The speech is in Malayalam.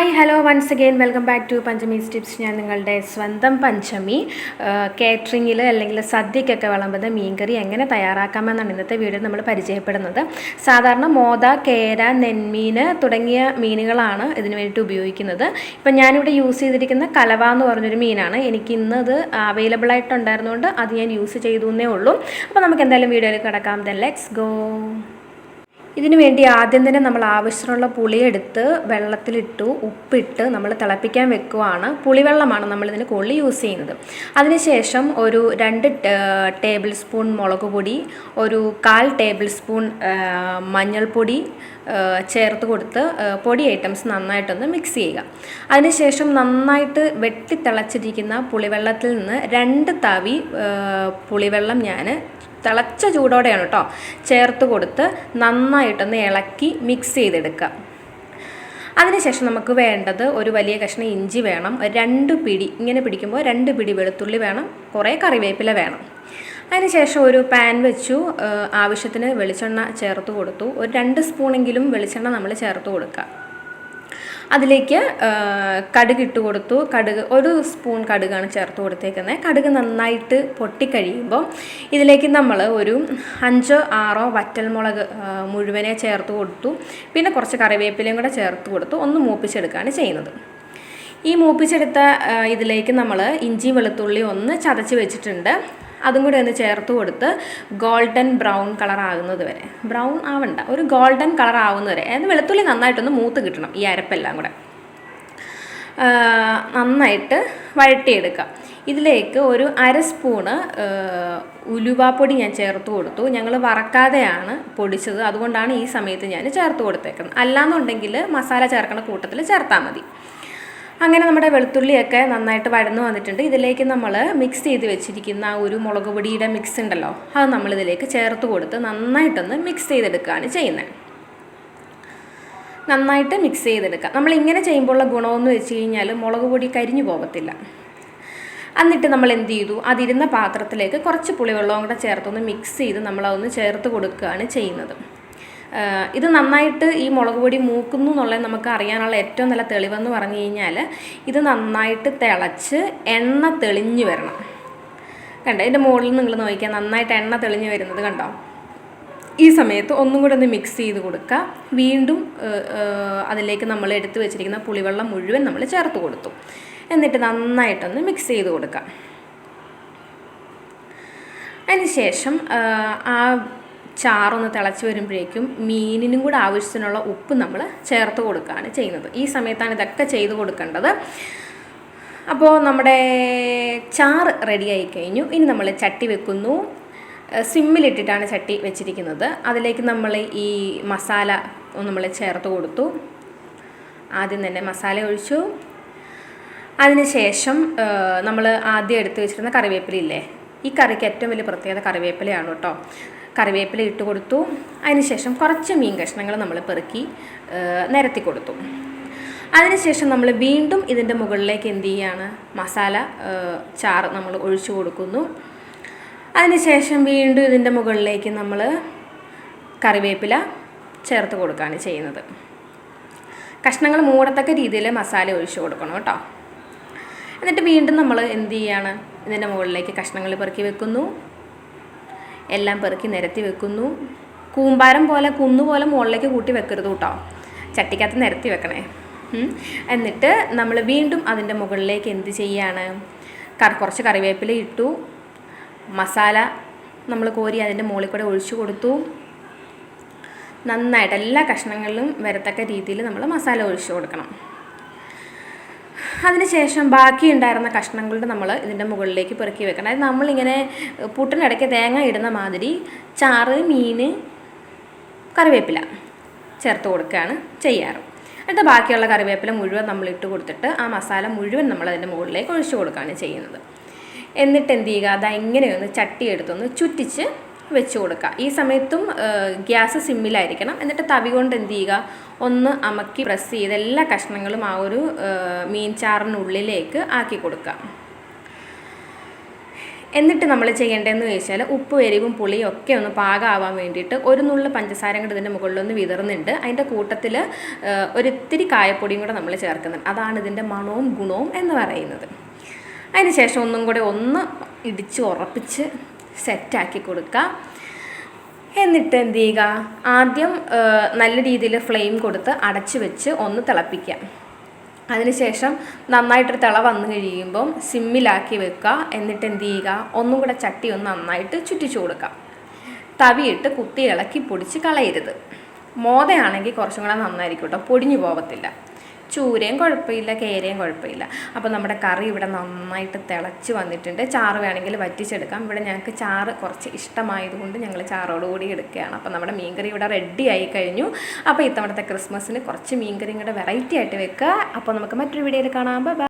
Hi hello once again welcome back to Panchami tips ഞാൻ നിങ്ങളുടെ സ്വന്തം പഞ്ചമി കേറ്ററിങ്ങിൽ അല്ലെങ്കിൽ സദ്യക്കൊക്കെ വിളമ്പുന്ന മീൻകറി എങ്ങനെ തയ്യാറാക്കാമെന്നാണ് ഇന്നത്തെ വീഡിയോ നമ്മൾ പരിചയപ്പെടുന്നത്. സാധാരണ മോത കേര നെന്മീൻ തുടങ്ങിയ മീനുകളാണ് ഇതിന് വേണ്ടിയിട്ട് ഉപയോഗിക്കുന്നത്. ഇപ്പം ഞാനിവിടെ യൂസ് ചെയ്തിരിക്കുന്ന കലവ എന്ന് പറഞ്ഞൊരു മീനാണ്. എനിക്ക് ഇന്നത് അവൈലബിൾ ആയിട്ടുണ്ടായിരുന്നുകൊണ്ട് അത് ഞാൻ യൂസ് ചെയ്തു എന്നേ ഉള്ളൂ. അപ്പോൾ നമുക്ക് എന്തായാലും വീഡിയോയിൽ കിടക്കാം. ദെൻ ലെറ്റ്സ് ഗോ ഇതിനു വേണ്ടി ആദ്യം തന്നെ നമ്മൾ ആവശ്യമുള്ള പുളിയെടുത്ത് വെള്ളത്തിലിട്ടു ഉപ്പിട്ട് നമ്മൾ തിളപ്പിക്കാൻ വെക്കുവാണ്. പുളിവെള്ളമാണ് നമ്മളിതിന് കൂടുതൽ യൂസ് ചെയ്യുന്നത്. അതിനുശേഷം ഒരു രണ്ട് ടേബിൾ സ്പൂൺ മുളക് പൊടി ഒരു കാൽ ടേബിൾ സ്പൂൺ മഞ്ഞൾപ്പൊടി ചേർത്ത് കൊടുത്ത് പൊടി ഐറ്റംസ് നന്നായിട്ടൊന്ന് മിക്സ് ചെയ്യുക. അതിനുശേഷം നന്നായിട്ട് വെട്ടി തിളച്ചിരിക്കുന്ന പുളിവെള്ളത്തിൽ നിന്ന് രണ്ട് തവി പുളിവെള്ളം ഞാൻ തിളച്ച ചൂടോടെയാണ് കേട്ടോ ചേർത്ത് കൊടുത്ത് നന്നായിട്ടൊന്ന് ഇളക്കി മിക്സ് ചെയ്തെടുക്കുക. അതിനുശേഷം നമുക്ക് വേണ്ടത് ഒരു വലിയ കഷ്ണം ഇഞ്ചി വേണം രണ്ട് പിടി ഇങ്ങനെ പിടിക്കുമ്പോൾ രണ്ട് പിടി വെളുത്തുള്ളി വേണം കുറേ കറിവേപ്പില വേണം. അതിനുശേഷം ഒരു പാൻ വെച്ചു ആവശ്യത്തിന് വെളിച്ചെണ്ണ ചേർത്ത് കൊടുത്തു. ഒരു രണ്ട് സ്പൂണെങ്കിലും വെളിച്ചെണ്ണ നമ്മൾ ചേർത്ത് കൊടുക്കുക. അതിലേക്ക് കടുക് ഇട്ട് കൊടുത്തു. കടുക് ഒരു സ്പൂൺ കടുകാണ് ചേർത്ത് കൊടുത്തേക്കുന്നത്. കടുക് നന്നായിട്ട് പൊട്ടിക്കഴിയുമ്പോൾ ഇതിലേക്ക് നമ്മൾ ഒരു അഞ്ചോ ആറോ വറ്റൽമുളക് മുഴുവനെ ചേർത്ത് കൊടുത്തു. പിന്നെ കുറച്ച് കറിവേപ്പിലയും കൂടെ ചേർത്ത് കൊടുത്തു. ഒന്ന് മൂപ്പിച്ചെടുക്കുകയാണ് ചെയ്യുന്നത്. ഈ മൂപ്പിച്ചെടുത്ത ഇതിലേക്ക് നമ്മൾ ഇഞ്ചി വെളുത്തുള്ളി ഒന്ന് ചതച്ച് വെച്ചിട്ടുണ്ട്. അതും കൂടി ഒന്ന് ചേർത്ത് കൊടുത്ത് ഗോൾഡൻ ബ്രൗൺ കളർ ആകുന്നത് വരെ. ബ്രൗൺ ആവണ്ട ഒരു ഗോൾഡൻ കളർ ആവുന്നത് വരെ. അതായത് വെളുത്തുള്ളി നന്നായിട്ടൊന്ന് മൂത്ത് കിട്ടണം ഈ അരപ്പെല്ലാം കൂടെ. നന്നായിട്ട് വഴട്ടിയെടുക്കുക ഇതിലേക്ക് ഒരു അര സ്പൂണ് ഉലുവാപ്പൊടി ഞാൻ ചേർത്ത് കൊടുത്തു. ഞങ്ങൾ വറക്കാതെയാണ് പൊടിച്ചത്. അതുകൊണ്ടാണ് ഈ സമയത്ത് ഞാൻ ചേർത്ത് കൊടുത്തേക്കുന്നത്. അല്ലാന്നുണ്ടെങ്കിൽ മസാല ചേർക്കണ കൂട്ടത്തിൽ ചേർത്താൽ മതി. അങ്ങനെ നമ്മുടെ വെളുത്തുള്ളിയൊക്കെ നന്നായിട്ട് വഴന്നു വന്നിട്ടുണ്ട്. ഇതിലേക്ക് നമ്മൾ മിക്സ് ചെയ്ത് വെച്ചിരിക്കുന്ന ആ ഒരു മുളക് പൊടിയുടെ മിക്സ് ഉണ്ടല്ലോ അത് നമ്മളിതിലേക്ക് ചേർത്ത് കൊടുത്ത് നന്നായിട്ടൊന്ന് മിക്സ് ചെയ്തെടുക്കുകയാണ് ചെയ്യുന്നത്. നന്നായിട്ട് മിക്സ് ചെയ്തെടുക്കുക. നമ്മൾ ഇങ്ങനെ ചെയ്യുമ്പോഴുള്ള ഗുണമെന്ന് വെച്ച് കഴിഞ്ഞാൽ മുളക് പൊടി കരിഞ്ഞു പോകത്തില്ല. എന്നിട്ട് നമ്മൾ എന്ത് ചെയ്തു? അതിരുന്ന പാത്രത്തിലേക്ക് കുറച്ച് പുളിവെള്ളവും കൂടെ ചേർത്തൊന്ന് മിക്സ് ചെയ്ത് നമ്മളതൊന്ന് ചേർത്ത് കൊടുക്കുകയാണ് ചെയ്യുന്നത്. ഇത് നന്നായിട്ട് ഈ മുളക് പൊടി മൂക്കുന്നു എന്നുള്ളത് നമുക്ക് അറിയാനുള്ള ഏറ്റവും നല്ല തെളിവെന്ന് പറഞ്ഞു കഴിഞ്ഞാൽ ഇത് നന്നായിട്ട് തിളച്ച് എണ്ണ തെളിഞ്ഞു വരണം. കണ്ടോ? ഇതിന്റെ മുകളിൽ നിങ്ങൾ നോക്കിയാൽ നന്നായിട്ട് എണ്ണ തെളിഞ്ഞു വരുന്നത് കണ്ടോ? ഈ സമയത്ത് ഒന്നും കൂടെ ഒന്ന് മിക്സ് ചെയ്ത് കൊടുക്കുക. വീണ്ടും അതിലേക്ക് നമ്മൾ എടുത്തു വെച്ചിരിക്കുന്ന പുളിവെള്ളം മുഴുവൻ നമ്മൾ ചേർത്ത് കൊടുത്തു. എന്നിട്ട് നന്നായിട്ടൊന്ന് മിക്സ് ചെയ്ത് കൊടുക്കുക. അതിനുശേഷം ശേഷം ആ ചാറൊന്ന് തിളച്ച് വരുമ്പോഴേക്കും മീനിനും കൂടെ ആവശ്യത്തിനുള്ള ഉപ്പ് നമ്മൾ ചേർത്ത് കൊടുക്കുകയാണ് ചെയ്യുന്നത്. ഈ സമയത്താണ് ഇതൊക്കെ ചെയ്ത് കൊടുക്കേണ്ടത്. അപ്പോൾ നമ്മുടെ ചാറ് റെഡിയായി കഴിഞ്ഞു. ഇനി നമ്മൾ ചട്ടി വെക്കുന്നു. സിമ്മിലിട്ടിട്ടാണ് ചട്ടി വെച്ചിരിക്കുന്നത്. അതിലേക്ക് നമ്മൾ ഈ മസാല നമ്മൾ ചേർത്ത് കൊടുത്തു. ആദ്യം തന്നെ മസാല ഒഴിച്ചു. അതിനുശേഷം നമ്മൾ ആദ്യം എടുത്ത് വെച്ചിരുന്ന കറിവേപ്പില ഇല്ലേ? ഈ കറിക്ക് ഏറ്റവും വലിയ പ്രത്യേകത കറിവേപ്പിലയാണ് കേട്ടോ. കറിവേപ്പില ഇട്ട് കൊടുത്തു. അതിനുശേഷം കുറച്ച് മീൻ കഷ്ണങ്ങൾ നമ്മൾ പെറുക്കി നിരത്തി കൊടുത്തു. അതിനുശേഷം നമ്മൾ വീണ്ടും ഇതിന്റെ മുകളിലേക്ക് എന്ത് ചെയ്യാണ്? മസാല ചാറ് നമ്മൾ ഒഴിച്ചു കൊടുക്കുന്നു. അതിനുശേഷം വീണ്ടും ഇതിന്റെ മുകളിലേക്ക് നമ്മൾ കറിവേപ്പില ചേർത്ത് കൊടുക്കുകയാണ് ചെയ്യുന്നത്. കഷ്ണങ്ങൾ മൂടത്തക്ക രീതിയിൽ മസാല ഒഴിച്ചു കൊടുക്കണം കേട്ടോ. എന്നിട്ട് വീണ്ടും നമ്മൾ എന്ത് ചെയ്യാണ്? ഇതിന്റെ മുകളിലേക്ക് കഷ്ണങ്ങൾ പെറുക്കി വെക്കുന്നു. എല്ലാം പെറുക്കി നിരത്തി വെക്കുന്നു. കൂമ്പാരം പോലെ കുന്നു പോലെ മുകളിലേക്ക് കൂട്ടി വെക്കരുത് കേട്ടോ. ചട്ടിക്കകത്ത് നിരത്തി വെക്കണേ. എന്നിട്ട് നമ്മൾ വീണ്ടും അതിന്റെ മുകളിലേക്ക് എന്ത് ചെയ്യാണ്? കറി കുറച്ച് കറിവേപ്പില ഇട്ടു. മസാല നമ്മൾ കോരി അതിന്റെ മുകളിൽ കൂടെ ഒഴിച്ചു കൊടുത്തു. നന്നായിട്ട് എല്ലാ കഷ്ണങ്ങളിലും വരത്തക്ക രീതിയിൽ നമ്മൾ മസാല ഒഴിച്ചു കൊടുക്കണം. അതിനുശേഷം ബാക്കി ഉണ്ടായിരുന്ന കഷ്ണങ്ങളുടെ നമ്മൾ ഇതിന്റെ മുകളിലേക്ക് പെറുക്കി വെക്കണം. അതായത് നമ്മളിങ്ങനെ പുട്ടിനിടയ്ക്ക് തേങ്ങ ഇടുന്ന മാതിരി ചാറ് മീൻ കറിവേപ്പില ചേർത്ത് കൊടുക്കുകയാണ് ചെയ്യാറ്. എന്നിട്ട് ബാക്കിയുള്ള കറിവേപ്പില മുഴുവൻ നമ്മൾ ഇട്ട് കൊടുത്തിട്ട് ആ മസാല മുഴുവൻ നമ്മൾ അതിന്റെ മുകളിലേക്ക് ഒഴിച്ചു കൊടുക്കുകയാണ് ചെയ്യുന്നത്. എന്നിട്ട് എന്ത് ചെയ്യുക? അത് ഇങ്ങനെയൊന്ന് ചട്ടി എടുത്തൊന്ന് ചുറ്റിച്ച് വെച്ച് കൊടുക്കുക ഈ സമയത്തും ഗ്യാസ് സിമ്മിലായിരിക്കണം. എന്നിട്ട് തവി കൊണ്ട് എന്ത് ചെയ്യുക? ഒന്ന് അമക്കി പ്രസ് ചെയ്ത് എല്ലാ കഷ്ണങ്ങളും ആ ഒരു മീൻ ചാറിനുള്ളിലേക്ക് ആക്കി കൊടുക്കുക എന്നിട്ട് നമ്മൾ ചെയ്യേണ്ടതെന്ന് ചോദിച്ചാൽ ഉപ്പ് എരിവും പുളിയും ഒക്കെ ഒന്ന് പാകമാവാൻ വേണ്ടിയിട്ട് ഒരു നുള്ളു പഞ്ചസാര കൂടെ ഇതിന്റെ മുകളിലൊന്ന് വിതറുന്നുണ്ട്. അതിന്റെ കൂട്ടത്തിൽ ഒരിത്തിരി കായപ്പൊടിയും കൂടെ നമ്മൾ ചേർക്കുന്നുണ്ട്. അതാണ് ഇതിന്റെ മണവും ഗുണവും എന്ന് പറയുന്നത്. അതിന് ശേഷം ഒന്നും കൂടെ ഒന്ന് ഇടിച്ച് ഉറപ്പിച്ച് സെറ്റാക്കി കൊടുക്കുക എന്നിട്ട് എന്ത് ചെയ്യുക? ആദ്യം നല്ല രീതിയിൽ ഫ്ലെയിം കൊടുത്ത് അടച്ചു വെച്ച് ഒന്ന് തിളപ്പിക്കുക. അതിനുശേഷം നന്നായിട്ടൊരു തിള വന്നു കഴിയുമ്പം സിമ്മിലാക്കി വെക്കുക. എന്നിട്ട് എന്ത് ചെയ്യുക? ഒന്നും കൂടെ ചട്ടി ഒന്ന് നന്നായിട്ട് ചുറ്റിച്ചു കൊടുക്കുക തവിയിട്ട് കുത്തി ഇളക്കി പൊടിച്ച് കളയരുത്. മോതയാണെങ്കിൽ കുറച്ചും കൂടെ നന്നായിരിക്കും കേട്ടോ. പൊടിഞ്ഞു പോകത്തില്ല ചൂരയും കുഴപ്പമില്ല കേരയും കുഴപ്പമില്ല. അപ്പോൾ നമ്മുടെ കറി ഇവിടെ നന്നായിട്ട് തിളച്ച് വന്നിട്ടുണ്ട്. ചാറ് വേണമെങ്കിൽ വറ്റിച്ചെടുക്കാം. ഇവിടെ ഞങ്ങൾക്ക് ചാറ് കുറച്ച് ഇഷ്ടമായതുകൊണ്ട് ഞങ്ങൾ ചാറോടുകൂടി എടുക്കുകയാണ്. അപ്പോൾ നമ്മുടെ മീൻകറി ഇവിടെ റെഡി ആയി കഴിഞ്ഞു. അപ്പോൾ ഇത്തവണത്തെ ക്രിസ്മസിന് കുറച്ച് മീൻകറിയും കൂടെ വെറൈറ്റി ആയിട്ട് വെക്കുക. അപ്പോൾ നമുക്ക് മറ്റൊരു വീഡിയോയിൽ കാണാം.